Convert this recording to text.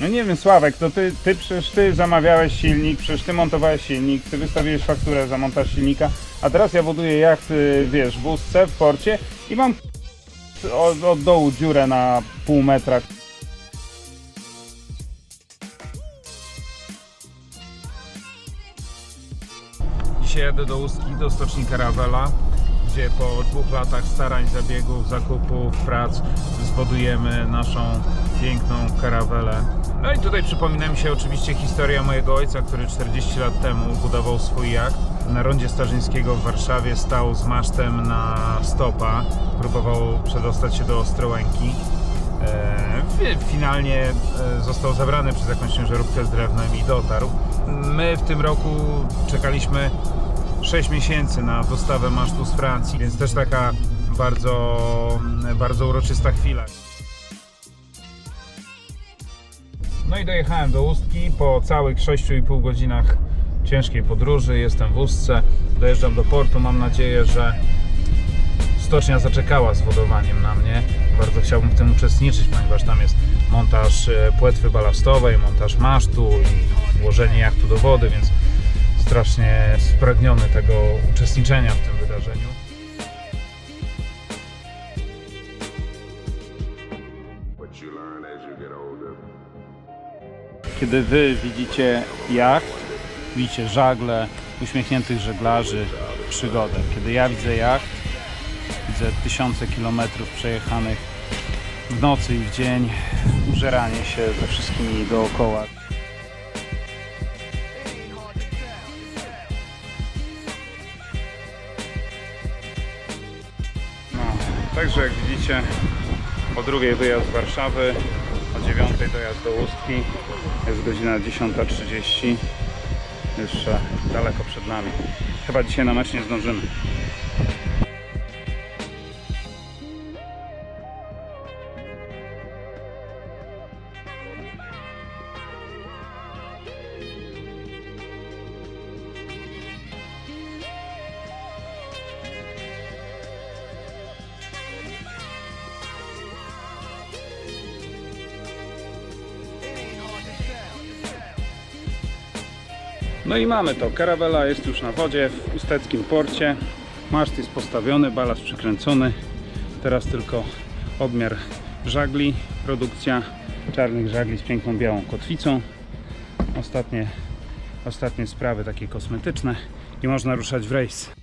No nie wiem, Sławek, to ty, ty przecież ty zamawiałeś silnik, przecież ty montowałeś silnik, ty wystawiłeś fakturę za montaż silnika, a teraz ja buduję jacht, y, wiesz, w ustce, w porcie i mam od, od dołu dziurę na pół metra. Dzisiaj jadę do Ustki, do stocznika Ravela, gdzie po dwóch latach starań, zabiegów, zakupów, prac zbudujemy naszą piękną karawelę. No i tutaj przypomina mi się oczywiście historia mojego ojca, który 40 lat temu budował swój jacht. Na rondzie Starzyńskiego w Warszawie stał z masztem na stopa, próbował przedostać się do Ostrołęki. E, fi- Finalnie e, został zabrany przez jakąś ciężarówkę z drewnem i dotarł. My w tym roku czekaliśmy 6 miesięcy na dostawę masztu z Francji, więc też taka bardzo, bardzo uroczysta chwila. No i dojechałem do Ustki po całych 6,5 godzinach ciężkiej podróży. Jestem w Ustce, dojeżdżam do portu. Mam nadzieję, że stocznia zaczekała z wodowaniem na mnie. Bardzo chciałbym w tym uczestniczyć, ponieważ tam jest montaż e, płetwy balastowej, montaż masztu i włożenie jachtu do wody, więc strasznie spragniony tego uczestniczenia w tym wydarzeniu. Kiedy wy widzicie jacht, widzicie żagle, uśmiechniętych żeglarzy, przygodę. Kiedy ja widzę jacht, widzę tysiące kilometrów przejechanych w nocy i w dzień, użeranie się ze wszystkimi dookoła. Także jak widzicie, o drugiej wyjazd z Warszawy, o dziewiątej dojazd do Ustki. Jest godzina 10.30. Jeszcze daleko przed nami. Chyba dzisiaj na mecz nie zdążymy. No i mamy to. Karawela jest już na wodzie w usteckim porcie. Maszt jest postawiony, balast przykręcony. Teraz tylko obmiar żagli, produkcja czarnych żagli z piękną białą kotwicą. Ostatnie, ostatnie sprawy takie kosmetyczne i można ruszać w rejs.